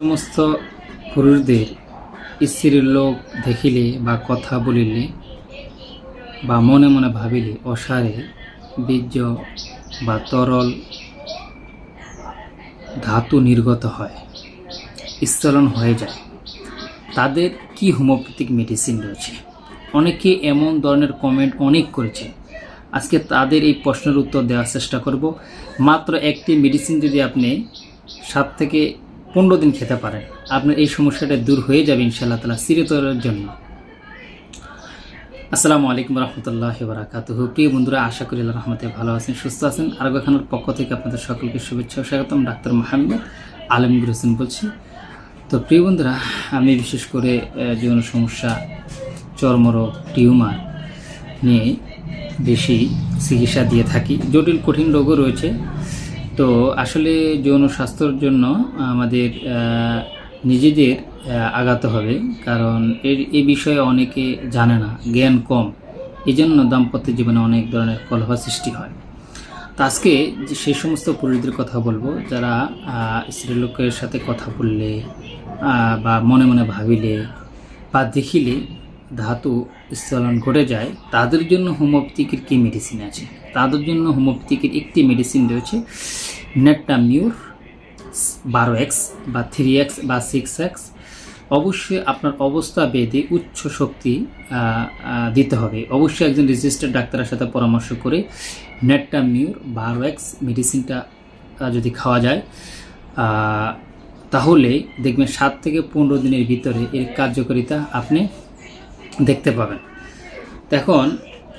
সমস্ত পুরুষদের স্ত্রীর লোক দেখিলে বা কথা বলিলে বা মনে মনে ভাবিলে অসারে, বীর্য বা তরল ধাতু নির্গত হয় স্থলন হয়ে যায়। তাদের কি হোমিওপ্যাথিক মেডিসিন রয়েছে? অনেকে এমন ধরনের কমেন্ট অনেক করেছে আজকে তাদের এই প্রশ্নের উত্তর দেওয়ার চেষ্টা করব। মাত্র একটি মেডিসিন যদি আপনি সাত থেকে পনেরো দিন খেতে পারেন আপনার এই সমস্যাটা দূর হয়ে যাবে ইনশাআল্লাহ তালা চিরতরের জন্য। আসসালামু আলাইকুম রহমতুল্লাহ বারাকাতুহ। প্রিয় বন্ধুরা, আশা করি আল্লাহ রহমতে ভালো আছেন, সুস্থ আছেন। আরগো খানের পক্ষ থেকে আপনাদের সকলকে শুভেচ্ছা ও স্বাগতম। ডাক্তার মোহাম্মদ আলমগীর হোসেন বলছি। তো প্রিয় বন্ধুরা, আমি বিশেষ করে যৌন সমস্যা, চর্মরোগ, টিউমার নিয়ে বেশি চিকিৎসা দিয়ে থাকি। জটিল, কঠিন রোগও রয়েছে। তো আসলে যৌন স্বাস্থ্যর জন্য আমাদের নিজেদের আগাতে হবে। কারণ এর এ বিষয়ে অনেকে জানে না জ্ঞান কম। এই জন্য দাম্পত্য জীবনে অনেক ধরনের কলহ সৃষ্টি হয়। তো আজকে যে সেই সমস্ত পুরুষদের কথা বলব যারা আহ, স্ত্রীলোকের সাথে কথা বললে বা মনে মনে ভাবিলে বা দেখিলে ধাতু স্থলন ঘটে যায়, তাদের জন্য হোমিওপ্যাথিকের কী মেডিসিন আছে? তাদের জন্য হোমিওপ্যাথিকের একটি মেডিসিন রয়েছে নেট্টামিউর বারো এক্স বা থ্রি এক্স বা সিক্স এক্স। অবশ্যই আপনার অবস্থা বেদে উচ্চ শক্তি দিতে হবে। অবশ্যই একজন রেজিস্টার্ড ডাক্তারের সাথে পরামর্শ করে নেট্টামিউর বারো এক্স মেডিসিনটা যদি খাওয়া যায় তাহলে দেখবেন সাত থেকে পনেরো দিনের ভিতরে এর কার্যকারিতা আপনি দেখতে পাবেন। এখন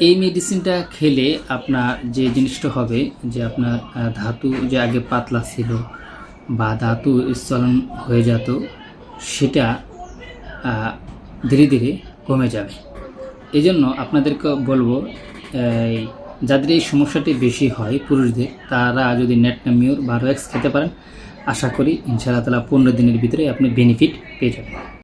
এই মেডিসিনটা খেলে আপনার যে জিনিসটা হবে, যে আপনার ধাতু যে আগে পাতলা ছিল বা ধাতু স্থলন হয়ে যেত, সেটা ধীরে ধীরে কমে যাবে। এই জন্য আপনাদেরকে বলব যাদের এই সমস্যাটি বেশি হয় পুরুষদের, তারা যদি নেটনামিওর বারো এক্স খেতে পারেন, আশা করি ইনশাআল্লাহ তালা পনেরো দিনের ভিতরে আপনি বেনিফিট পেয়ে যাবেন।